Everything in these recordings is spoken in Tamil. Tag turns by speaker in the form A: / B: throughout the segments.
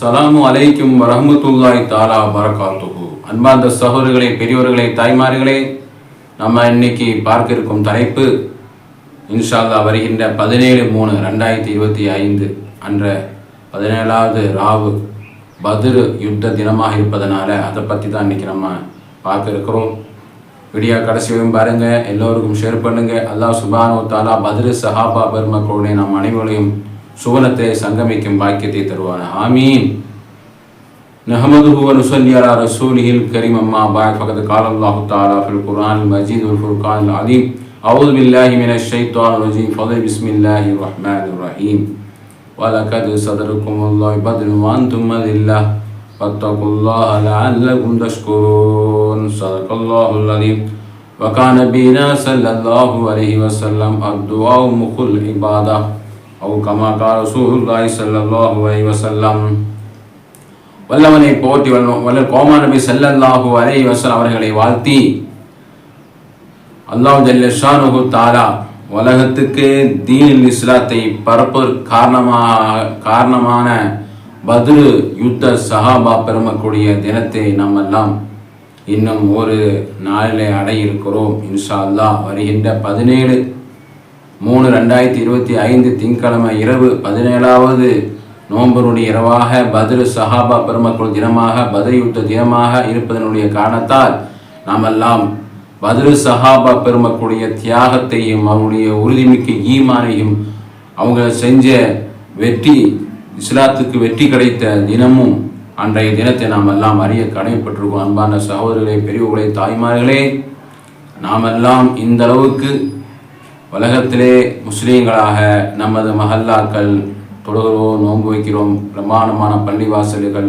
A: சலாமு அலைக்கும் வரஹ்மத்துல்லாஹி தாலா வரகாத்துகு அன்பார்ந்த சகோதரர்களே பெரியோர்களே தாய்மார்களே நம்ம இன்னைக்கு பார்க்க இருக்கும் தலைப்பு இன்ஷா வருகின்ற பதினேழு மூணு ரெண்டாயிரத்தி இருபத்தி ஐந்து அன்ற பதினேழாவது ராவு பத்ரு யுத்த தினமாக இருப்பதனால அதை பற்றி தான் இன்னைக்கு நம்ம பார்க்க இருக்கிறோம் வீடியோ கடைசியும் பாருங்க எல்லோருக்கும் ஷேர் பண்ணுங்க. அல்லாஹ் சுபானோ தாலா பத்ரு சஹாபா பெருமக்களுடைய நம் அனைவரையும் ಸುವನತೆ ಸಂಗಮಿಕೆಂ ವಾಕ್ಯತೆ ತರುವಾನ ಆಮೀನ್. نحمده ونصلي على رسوله الكريم أما بعد فقد قال الله تعالى في القرآن المجيد والفرقان العظيم أعوذ بالله من الشيطان الرجيم فضل بسم الله الرحمن الرحيم ولقد صدركم الله بدر وأنتم مذلة فاتقوا الله لعلكم تشكرون صدق الله العظيم وكان بنا صلى الله عليه وسلم الدعاء مخل عباده அவு கமா கா ரசூலுல்லாஹி ஸல்லல்லாஹு அலைஹி வஸல்லம். வல்லவனை போற்றி வல்ல கோமா நபி சல்லல்லாஹு அலைஹி வஸல்லம் அவர்களை வாழ்த்தி அல்லாஹ் ஜல்லஷானுகு தாரா உலகத்துக்கு தீனில் இஸ்லாத்தை பரப்பதற்கு காரணமாக காரணமான பத்ரு யுத்த சஹாபா பெருமக்கூடிய தினத்தை நம்ம எல்லாம் இன்னும் ஒரு நாளிலே அடையிருக்கிறோம். இன்ஷா அல்லா வருகின்ற பதினேழு மூணு ரெண்டாயிரத்தி இருபத்தி ஐந்து திங்கக்கிழமை இரவு பதினேழாவது நோன்பருடைய இரவாக பத்ரு சஹாபா பெருமக்கள் தினமாக பதிரியுத்த தினமாக இருப்பதனுடைய காரணத்தால் நாமெல்லாம் பத்ரு சஹாபா பெருமக்களுடைய தியாகத்தையும் அவருடைய உறுதிமிக்க ஈமானையும் அவங்க செஞ்ச வெற்றி இஸ்லாத்துக்கு வெற்றி கிடைத்த தினமும் அன்றைய தினத்தை நாம் எல்லாம் அறிய கடமைப்பட்டிருக்கோம். அன்பான சகோதரர்களே பெரியவர்களே தாய்மார்களே நாமெல்லாம் இந்த அளவுக்கு உலகத்திலே முஸ்லீம்களாக நமது மஹல்லாக்கள் தொழுகிறோம் நோன்பு வைக்கிறோம் பிரமாணமான பள்ளிவாசல்கள்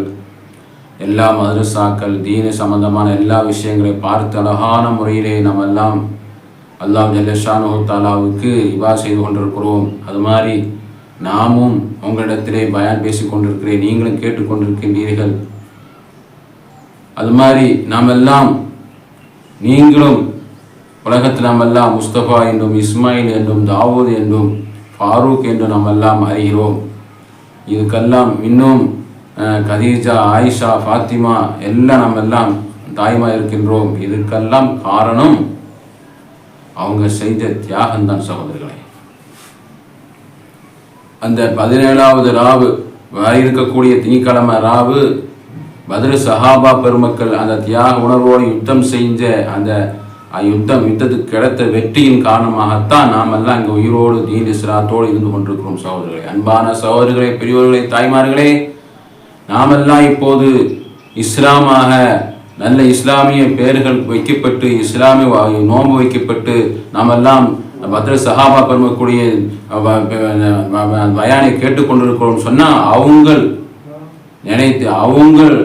A: எல்லா மதரசாக்கள் தீன சம்பந்தமான எல்லா விஷயங்களையும் பார்த்து அழகான முறையிலே நம்ம எல்லாம் அல்லாஹ் ஜல்லஷானு தாலாவுக்கு இவா செய்து கொண்டிருக்கிறோம். அது மாதிரி நாமும் உங்களிடத்திலே பயன் பேசி கொண்டிருக்கிறேன். நீங்களும் கேட்டுக்கொண்டிருக்கின்றீர்கள் அது மாதிரி நாம் எல்லாம் நீங்களும் உலகத்தில் நாமெல்லாம் முஸ்தபா என்றும் இஸ்மாயில் என்றும் தாவூத் என்றும் ஃபாரூக் என்றும் நாமெல்லாம் அறிகிறோம். இதுக்கெல்லாம் இன்னும் கதீஜா ஆயிஷா ஃபாத்திமா எல்லாம் நம்ம எல்லாம் தாய்மா இருக்கின்றோம். இதுக்கெல்லாம் காரணம் அவங்க செய்த தியாகம்தான் சகோதரர்களே. அந்த பதினேழாவது ராவு வர இருக்கக்கூடிய திங்கக்கிழமை ராவு பதில் சஹாபா பெருமக்கள் அந்த தியாக உணர்வோடு யுத்தம் செஞ்ச அந்த யுத்தம் யுத்தத்துக்கு கிடைத்த வெற்றியின் காரணமாகத்தான் நாம் எல்லாம் இங்கே உயிரோடு தீன் இஸ்ராத்தோடு இருந்து கொண்டிருக்கிறோம் சகோதரர்களே. அன்பான சகோதரர்களே பெரியோர்களே தாய்மார்களே நாமெல்லாம் இப்போது இஸ்லாமாக நல்ல இஸ்லாமிய பெயர்கள் வைக்கப்பட்டு இஸ்லாமிய நோன்பு வைக்கப்பட்டு நாமெல்லாம் பத்ர சஹாபா பெருமக்கூடிய பயானை கேட்டுக்கொண்டிருக்கிறோம். சொன்னால் அவங்கள் நினைத்து அவங்கள்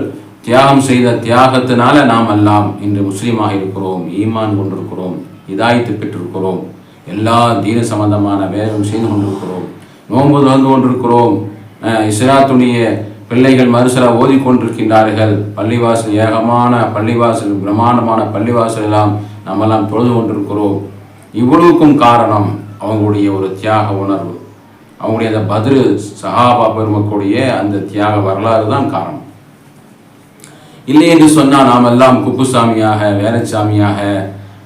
A: தியாகம் செய்த தியாகத்தினால நாம் எல்லாம் இன்று முஸ்லீமாக இருக்கிறோம் ஈமான் கொண்டிருக்கிறோம் இதாயத்து பெற்றிருக்கிறோம். எல்லா தீன சம்பந்தமான வேலையும் செய்து கொண்டிருக்கிறோம். நோன்பு தொடர்ந்து கொண்டிருக்கிறோம். அஹ் பிள்ளைகள் மறுசலா ஓதிக்கொண்டிருக்கின்றார்கள் பள்ளிவாசல் ஏகமான பள்ளிவாசல் பிரம்மாண்டமான பள்ளிவாசல் எல்லாம் நம்மெல்லாம் தொழுது கொண்டிருக்கிறோம். இவ்வளவுக்கும் காரணம் அவங்களுடைய ஒரு தியாக உணர்வு. அவங்களுடைய அந்த பதிரு சஹாபா பெருமக்கூடிய அந்த தியாக வரலாறு தான் காரணம். இல்லை என்று சொன்னால் நாம் எல்லாம் குப்புசாமியாக வேலச்சாமியாக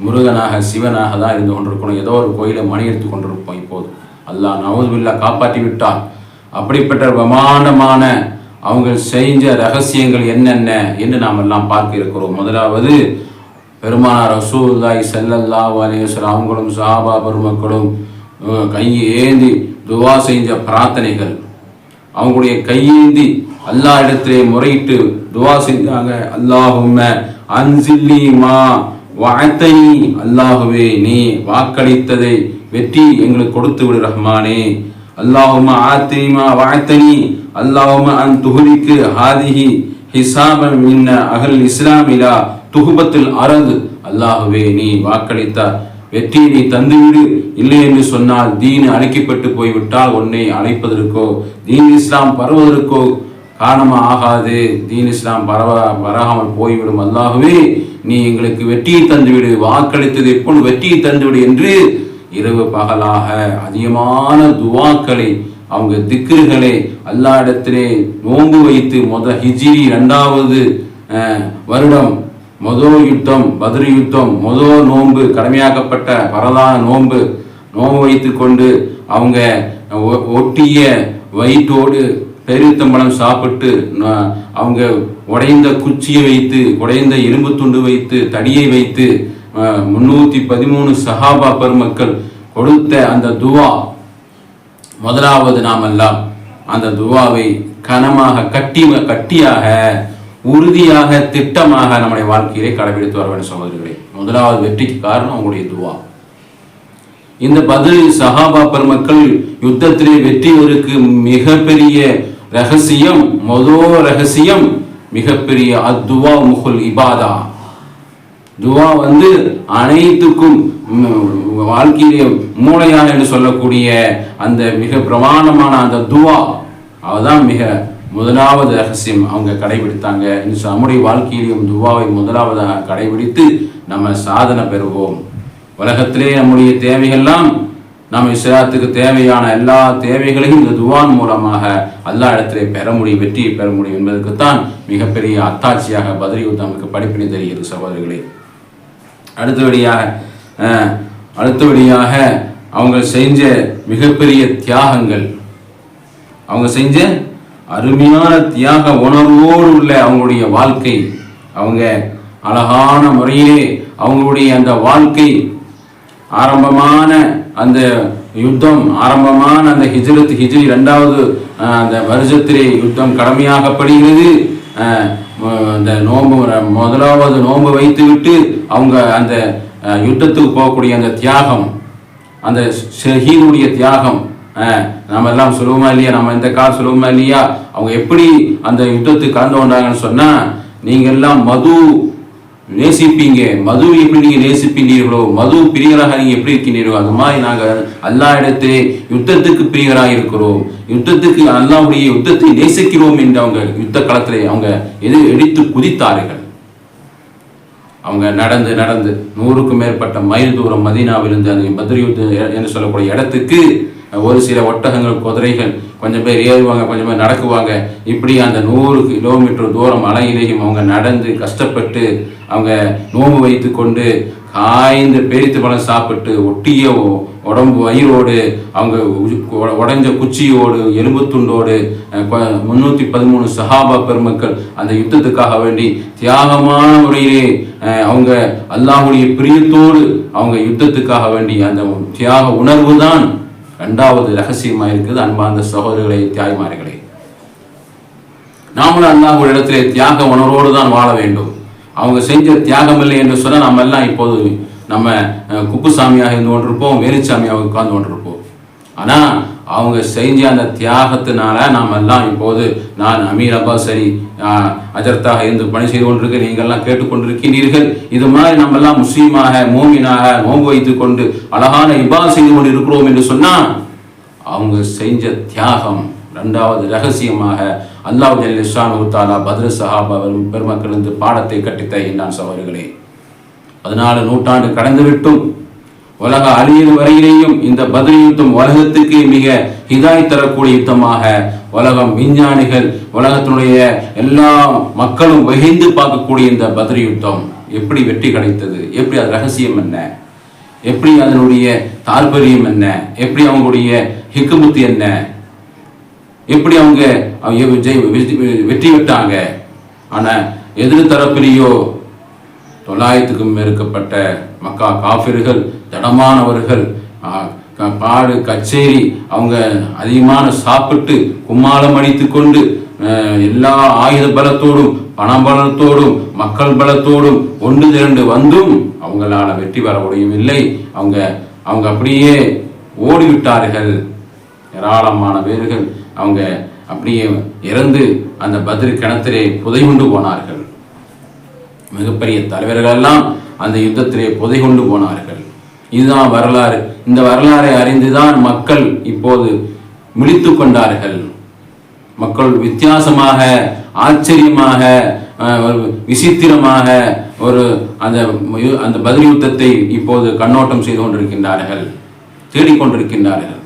A: முருகனாக சிவனாக தான் இருந்து கொண்டிருக்கணும். ஏதோ ஒரு கோயிலை மணி எடுத்து கொண்டிருப்போம் இப்போது. அல்லாஹ் நவதுல்லா காப்பாற்றி விட்டால் அப்படிப்பட்ட பிரமாண்டமான அவங்க செஞ்ச ரகசியங்கள் என்னென்ன என்று நாம் எல்லாம் பார்க்க இருக்கிறோம். முதலாவது பெருமானார் ரசூல்லாய் செல்லல்லா அலைஹி அவங்களும் சாபா பெருமக்களும் கையை ஏந்தி துவா செஞ்ச பிரார்த்தனைகள். அவங்களுடைய கையேந்தி அல்லாஹ் இடத்திலே முறையிட்டு துவா செஞ்சாங்க. அல்லாஹும்ம அன்சில்லி மா வாத்தனி அல்லாஹுவே நீ வாக்களித்ததை வெற்றி எங்களுக்கு கொடுத்து விடு ரஹ்மானே அல்லாஹுமா ஆத்திரிமா வாழ்த்தனி அல்லாஹும்ம அன் துஹுலிக்கு ஹாதிஹி ஹிசாபன் மின்ன அகல் இஸ்லாமிலா. துகுபத்தில் அரது. அல்லாஹுவே நீ வாக்களித்தார் வெற்றியை நீ தந்துவிடு. இல்லை என்று சொன்னால் தீன் அழைக்கப்பட்டு போய்விட்டால் உன்னை அழைப்பதற்கோ தீன் இஸ்லாம் பரவுவதற்கோ காரணமாக ஆகாது. தீன் இஸ்லாம் பரவ பரகாமல் போய்விடும் அல்லாகவே நீ எங்களுக்கு வெற்றியை தந்துவிடு. வாக்களித்தது எப்பொழுது வெற்றியை தந்துவிடு என்று இரவு பகலாக அதிகமான துவாக்களை அவங்க திக்ருகளை அல்லா இடத்திலே நோன்பு வைத்து முத ஹிஜிரி இரண்டாவது வருடம் முதல் யுத்தம் பதிரி யுத்தம் முதல் நோன்பு கடமையாக்கப்பட்ட பரதான நோன்பு நோன்பு வைத்து கொண்டு அவங்க ஒ- ஒட்டிய வயிற்றோடு பெருத்தம்பழம் சாப்பிட்டு அவங்க உடைந்த குச்சியை வைத்து உடைந்த எலும்பு துண்டு வைத்து தடியை வைத்து முன்னூற்றி முன்னூத்தி பதிமூணு சஹாபா பெருமக்கள் கொடுத்த அந்த துவா முதலாவது நாமெல்லாம் அந்த துவாவை கனமாக கட்டி கட்டியாக உறுதியாக திட்டமாக நம்முடைய வாழ்க்கையிலே கடைபிடித்து வர வேண்டும் சகோதரர்களே. முதலாவது வெற்றிக்கு காரணம் உங்களுடைய துவா. இந்த பதில் சஹாபா பெருமக்கள் யுத்தத்திலே வெற்றிவருக்கு மிகப்பெரிய ரகசியம் மொதோ ரகசியம் மிகப்பெரிய அத்துவா முகுல் இபாதா. துவா வந்து அனைத்துக்கும் வாழ்க்கையிலே மூளையான என்று சொல்லக்கூடிய அந்த மிக பிரமாணமான அந்த துவா. அதுதான் மிக முதலாவது ரகசியம் அவங்க கடைபிடித்தாங்க. நம்முடைய வாழ்க்கையிலும் துவாவை முதலாவதாக கடைபிடித்து நம்ம சாதனை பெறுவோம். உலகத்திலே நம்முடைய தேவைகள்லாம் நம்ம இஸ்லாத்துக்கு தேவையான எல்லா தேவைகளையும் இந்த துவான் மூலமாக எல்லா இடத்திலே பெற முடியும் வெற்றியை பெற முடியும் என்பதற்குத்தான் மிகப்பெரிய அத்தாட்சியாக பத்ரி நமக்கு படிப்பினை தருகிறது சகோதரிகளே அடுத்தபடியாக அடுத்தபடியாக அவங்க செஞ்ச மிகப்பெரிய தியாகங்கள். அவங்க செஞ்ச அருமையான தியாக உணர்வோடு உள்ள அவங்களுடைய வாழ்க்கை. அவங்க அழகான முறையிலே அவங்களுடைய அந்த வாழ்க்கை ஆரம்பமான அந்த யுத்தம் ஆரம்பமான அந்த ஹிஜ்ரத் ஹிஜ்ரி ரெண்டாவது அந்த வருஷத்திலே யுத்தம் கடமையாகப்படுகிறது. அந்த நோம்பு முதலாவது நோன்பு வைத்துவிட்டு அவங்க அந்த யுத்தத்துக்கு போகக்கூடிய அந்த தியாகம் அந்த ஷஹீனுடைய தியாகம் நம்ம எல்லாம் சொல்லுவோமா இல்லையா? நம்ம இந்த கால் சொல்லுவோமா இல்லையா? அவங்க எப்படி அந்த யுத்தத்துக்கு கலந்து கொண்டாங்கன்னு சொன்னா நீங்க எல்லாம் மது நேசிப்பீங்க. மது எப்படி நீங்க நேசிப்பீங்களோ மது பிரியராக நீங்க எப்படி இருக்கின்றீர்களோ அது மாதிரி நாங்க எல்லா இடத்து யுத்தத்துக்கு பிரியராக இருக்கிறோம். யுத்தத்துக்கு அல்லாவுடைய யுத்தத்தை நேசிக்கிறோம் என்று அவங்க யுத்த களத்திலே அவங்க எது எடுத்து குதித்தார்கள். அவங்க நடந்து நடந்து நூறுக்கும் மேற்பட்ட மைல் தூரம் மதீனாவிலிருந்து அந்த பத்ரி யுத்தம் என்று சொல்லக்கூடிய இடத்துக்கு ஒரு சில ஒட்டகங்கள் குதிரைகள் கொஞ்சம் பேர் ஏறுவாங்க கொஞ்சம் பேர் நடக்குவாங்க. இப்படி அந்த நூறு கிலோமீட்டர் தூரம் மலையிலேயும் அவங்க நடந்து கஷ்டப்பட்டு அவங்க நோம்பு வைத்து கொண்டு காய்ந்து பேரித்து பழம் சாப்பிட்டு ஒட்டிய உடம்பு வயிறோடு அவங்க உடஞ்ச குச்சியோடு எலும்பு துண்டோடு முன்னூற்றி பதிமூணு சஹாபா பெருமக்கள் அந்த யுத்தத்துக்காக வேண்டி தியாகமான முறையிலே அவங்க அல்லாஹுடைய பிரியத்தோடு அவங்க யுத்தத்துக்காக வேண்டி அந்த தியாக உணர்வு தான் ரெண்டாவது ரகசியமாக இருக்குது அன்பார்ந்த சகோதரர்களே தியாகிமார்களே. நாமளும் அல்லாஹ் ஒரு இடத்திலே தியாக உணர்வோடு தான் வாழ வேண்டும். அவங்க செஞ்ச தியாகம் இல்லை என்று சொன்னால் நம்ம எல்லாம் இப்போது நம்ம குப்புசாமியாக இருந்து கொண்டிருப்போம் வேலுச்சாமியாக உட்கார்ந்து கொண்டிருப்போம். ஆனா அவங்க செஞ்ச அந்த தியாகத்தினால நாம் எல்லாம் இப்போது நான் அமீர் அப்பாஸ் சரி அஜர்த்தாக இருந்து பணி செய்து கொண்டிருக்க நீங்கள்லாம் கேட்டுக்கொண்டிருக்கிறீர்கள். இது மாதிரி நம்ம எல்லாம் முஸ்லீமாக மோமினாக நோன்பு வைத்து கொண்டு அழகான இபா செய்து கொண்டு இருக்கிறோம் என்று சொன்னா அவங்க செஞ்ச தியாகம் ரெண்டாவது ரகசியமாக அல்லாஹ் இஸ்லாம் உத்தாலா பத்ர சஹாபா பெருமக்கள் இருந்து பாடத்தை கட்டித்த என்னான் சவர்களே பதினாலு நூற்றாண்டு கடந்துவிட்டும் உலக அழியும் வரையிலேயும் இந்த பதில் யுத்தம் உலகத்துக்கு மிக ஹிதாய் தரக்கூடிய யுத்தமாக உலகம் விஞ்ஞானிகள் உலகத்தினுடைய எல்லா மக்களும் வகிந்து பார்க்கக்கூடிய இந்த பதில் யுத்தம் எப்படி வெற்றி கிடைத்தது? எப்படி அது ரகசியம் என்ன? எப்படி அதனுடைய தாற்பயம் என்ன? எப்படி அவங்களுடைய ஹிக்குமுத்து என்ன? எப்படி அவங்க அவங்க விஜய் வெற்றி- விட்டாங்க ஆனால் எதிர் தரப்பிலேயோ தொள்ளாயிரத்துக்கும் மேற்கப்பட்ட மக்கா காஃபிர்கள் தடமானவர்கள். பாடு கச்சேரி அவங்க அதிகமான சாப்பிட்டு கும்மாளம் அடித்து கொண்டு எல்லா ஆயுத பலத்தோடும் பண பலத்தோடும் மக்கள் பலத்தோடும் ஒன்று திரண்டு வந்தும் அவங்களால வெற்றி பெற முடியவில்லை. அவங்க அவங்க அப்படியே ஓடிவிட்டார்கள். ஏராளமான பேர்கள் அவங்க அப்படியே இறந்து அந்த பத்ரி கிணத்திலே புதை கொண்டு போனார்கள். மிகப்பெரிய தலைவர்கள் எல்லாம் அந்த யுத்தத்திலே புதை கொண்டு போனார்கள். இதுதான் வரலாறு. இந்த வரலாறை அறிந்துதான் மக்கள் இப்போது முடித்து கொண்டார்கள். மக்கள் வித்தியாசமாக ஆச்சரியமாக ஒரு விசித்திரமாக ஒரு அந்த அந்த பதில் யுத்தத்தை இப்போது கண்ணோட்டம் செய்து கொண்டிருக்கின்றார்கள் தேடிக்கொண்டிருக்கின்றார்கள்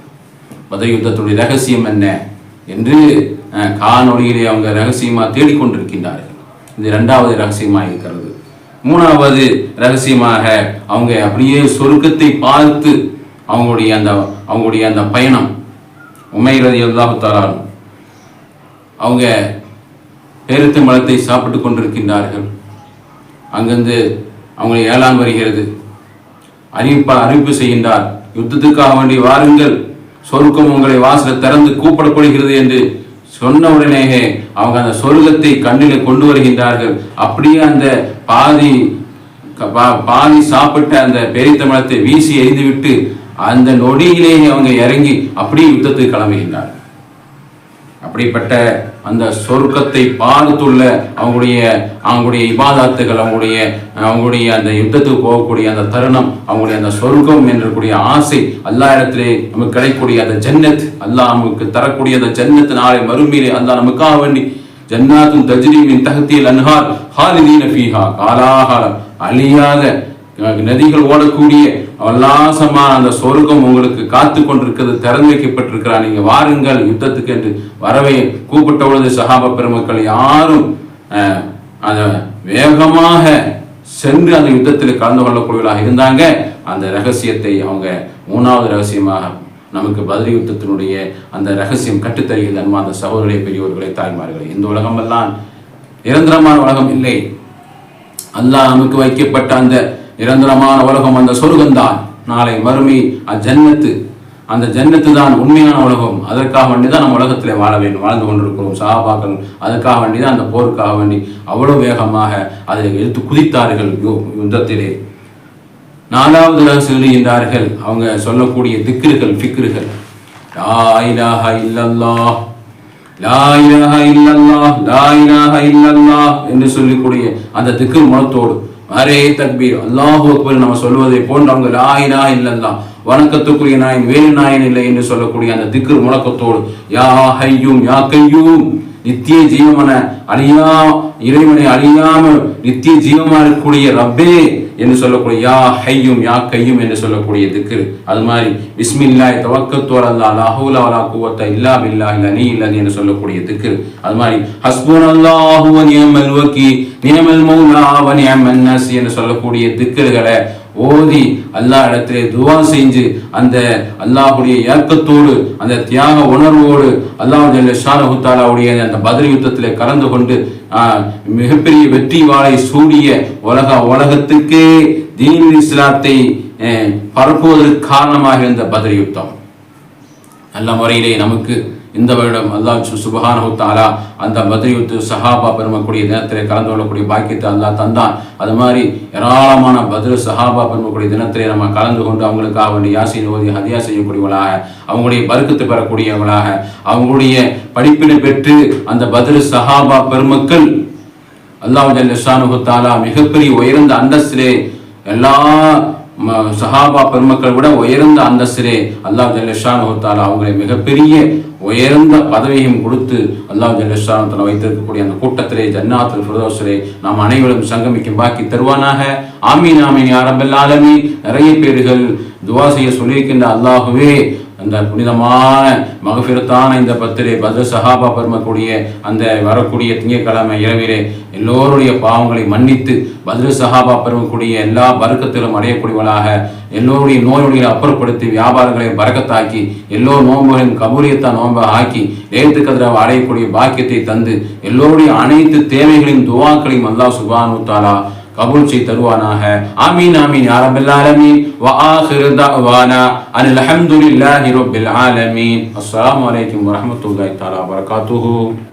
A: பதில் யுத்தத்துடைய ரகசியம் என்ன என்று காணொலியிலே அவங்க ரகசியமாக தேடிக்கொண்டிருக்கின்றார்கள் இது இரண்டாவது ரகசியமாக இருக்கிறது. மூணாவது ரகசியமாக அவங்க அப்படியே சொருக்கத்தை பார்த்து அவங்களுடைய அந்த அவங்களுடைய அந்த பயணம். உமைகிறது எல்லாத்தாலும் அவங்க பேருத்து மலத்தை சாப்பிட்டு கொண்டிருக்கின்றார்கள். அங்கிருந்து அவங்களை ஏழாம் வருகிறது. அறிவிப்பா அறிவிப்பு செய்கின்றார். யுத்தத்துக்காக வேண்டி வாருங்கள். சொருக்கம் உங்களை வாசல திறந்து கூப்பிடப்படுகிறது என்று சொன்ன உடனேயே அவங்க அந்த சொருகத்தை கண்ணில கொண்டு வருகின்றார்கள். அப்படியே அந்த பாதி பாதி சாப்பிட்ட அந்த பெரித்தமிழத்தை வீசி எரிந்துவிட்டு அந்த நொடியிலேயே அவங்க இறங்கி அப்படியே யுத்தத்துக்கு கிளம்புகின்றார். அப்படிப்பட்ட அந்த சொர்க்கத்தை பார்த்துள்ள அவங்களுடைய அவங்களுடைய இபாதாத்துகள் அவங்களுடைய அவங்களுடைய அந்த யுத்தத்துக்கு போகக்கூடிய அந்த தருணம் அவங்களுடைய அந்த சொர்க்கம் என்றக்கூடிய ஆசை எல்லா இடத்திலே நமக்கு கிடைக்கக்கூடிய அந்த ஜன்னத் அல்லாஹ் நமக்கு தரக்கூடிய அந்த ஜன்னத்து நாளை மறுமையிலே அல்லாஹ் நமக்காக வேண்டி ஜன்னாத்தும் தஜ்ரீமின் தகத்தியில் அன்ஹார் ஹாலிதீன ஃபீஹா. காலாகாலம் அழியாத நதிகள் ஓடக்கூடிய உல்லாசமான அந்த சொர்க்கம் உங்களுக்கு காத்து கொண்டிருக்கிறது திறந்து வைக்கப்பட்டிருக்கிறார் நீங்க வாருங்கள் யுத்தத்துக்கு என்று வரவே கூப்பிட்ட பொழுது சகாப பெருமக்கள் யாரும் அந்த வேகமாக சென்று அந்த யுத்தத்தில் கலந்து கொள்ளக்கூடியவர்களாக இருந்தாங்க. அந்த ரகசியத்தை அவங்க மூணாவது ரகசியமாக நமக்கு பதில் யுத்தத்தினுடைய அந்த ரகசியம் கட்டுத்தருகிறது அன்பா அந்த சகோதரரை பெரியவர்களை தாய்மார்களை இந்த உலகமெல்லாம் நிரந்தரமான உலகம் இல்லை. அல்லாஹ் நமக்கு வைக்கப்பட்ட அந்த நிரந்தரமான உலகம் அந்த சொருகந்தான் நாளை மறுமை அஜன்னத்து. அந்த ஜன்னத்து தான் உண்மையான உலகம். அதற்காக வேண்டி தான் நம்ம உலகத்தில் வாழ வேண்டும் வாழ்ந்து கொண்டிருக்கிறோம். சகாபாக்கள் அதற்காக வேண்டி தான் அந்த போருக்காக வேண்டி அவ்வளோ வேகமாக அதை எடுத்து குதித்தார்கள் யுத்தத்திலே. நாலாவது சொல்லுகின்றார்கள் அவங்க சொல்லக்கூடிய திக்ருகள் ஃபிக்ருகள். லா இலாஹ இல்லல்லா லா இலாஹ இல்லல்லா லா இலாஹ என்று சொல்லக்கூடிய அந்த திக்கு மனத்தோடு அரே தக்பீர் அல்லாஹு அக்பர் நம்ம சொல்வதை போன்று அவங்க லாயினா இல்லல்லா வணக்கத்துக்குரிய நாயன் வேறு நாயன் இல்லை என்று சொல்லக்கூடிய அந்த திக்கு முழக்கத்தோடு யா ஹையும் யா கையும் நித்திய ஜீவமன அழியா இறைவனை அழியாமல் நித்திய ஜீவமா இருக்கக்கூடிய ரப்பே என்று சொல்லக்கூடிய யா ஹையும் யா கையும் என்று சொல்லக்கூடிய திக்கு அது மாதிரி பிஸ்மில்லாய் தவக்கத்தோர் அல்லா லாஹூல வலா குவத்த இல்லா பில்லா இல்ல நீ இல்ல என்று சொல்லக்கூடிய திக்கு அது மாதிரி ஹஸ்பூன் அல்லாஹு நியமல் வக்கி நியமல் மௌலா வ நியமல் நஸ் என்று சொல்லக்கூடிய திக்குகளை ஓதி அல்லா இடத்திலே துவா செஞ்சு அந்த அல்லாஹுடைய ஏக்கத்தோடு அந்த தியாக உணர்வோடு அல்லாஹ் ஷானஹுத்தாலாவுடைய அந்த பதில் யுத்தத்தில் கலந்து கொண்டு மிகப்பெரிய வெற்றி வாழை சூடிய உலக உலகத்துக்கே தீன் இஸ்லாத்தை பரப்புவதற்கு காரணமாக இருந்த பதில் யுத்தம் நல்ல முறையிலே நமக்கு இந்த வருடம் அல்லாஹ் சுபஹானஹு தாலா அந்த பத்ரியுத்து சஹாபா பெருமக்கூடிய தினத்திலே கலந்து கொள்ளக்கூடிய பாக்கியத்தை அல்லாஹ் தந்தான். அது மாதிரி ஏராளமான பத்ரு சஹாபா பெருமக்கூடிய தினத்திலே நம்ம கலந்து கொண்டு அவங்களுக்காக வேண்டிய யாசின் ஓதி ஹதியா செய்யக்கூடியவங்களாக அவங்களுடைய பருக்கத்து பெறக்கூடியவங்களாக அவங்களுடைய படிப்பினை பெற்று அந்த பத்ரு சஹாபா பெருமக்கள் அல்லாஹ் ஜல்லிஷானு தாலா மிகப்பெரிய உயர்ந்த அந்தஸ்திலே எல்லா சஹாபா பெருமக்களை விட உயர்ந்த அந்தஸ்திலே அல்லாஹ் ஜல்லிஷானுத்தாலா அவங்களை மிகப்பெரிய உயர்ந்த பதவியும் கொடுத்து அல்லாஹ் ஜல்லஸ்தானத்தில் வைத்திருக்கக்கூடிய அந்த கூட்டத்திலே ஜன்னாத்தில் ஃபிரதோசரே நாம் அனைவரும் சங்கமிக்கும் பாக்கி தருவானாக. ஆமீன் ஆமீன் யாரபல் ஆலமி நிறைய பேர்கள் துவா செய்ய சொல்லியிருக்கின்ற அல்லாஹுவே அந்த புனிதமான மகபிரத்தான இந்த பத்திரை பத்ர சஹாபா பெருமக்கூடிய அந்த வரக்கூடிய திங்கக்கிழமை இரவிலே எல்லோருடைய பாவங்களை மன்னித்து பத்ர சஹாபா பெருமக்கூடிய எல்லா பருக்கத்திலும் அடையக்கூடியவளாக எல்லோருடைய நோயுடைய அப்புறப்படுத்தி வியாபாரங்களை பறக்கத்தாக்கி எல்லோ நோம்புகளையும் கபூரியத்தா நோன்பை ஆக்கி ஏத்து கதிரவை அடையக்கூடிய பாக்கியத்தை தந்து எல்லோருடைய அனைத்து தேவைகளையும் துவாக்களையும் அல்லா சுபானு தாலா قبول چي تروانا ہے آمين آمين يا رب العالمين وآخر دعوانا أن الحمد لله رب العالمين السلام عليكم ورحمة الله تعالى وبركاته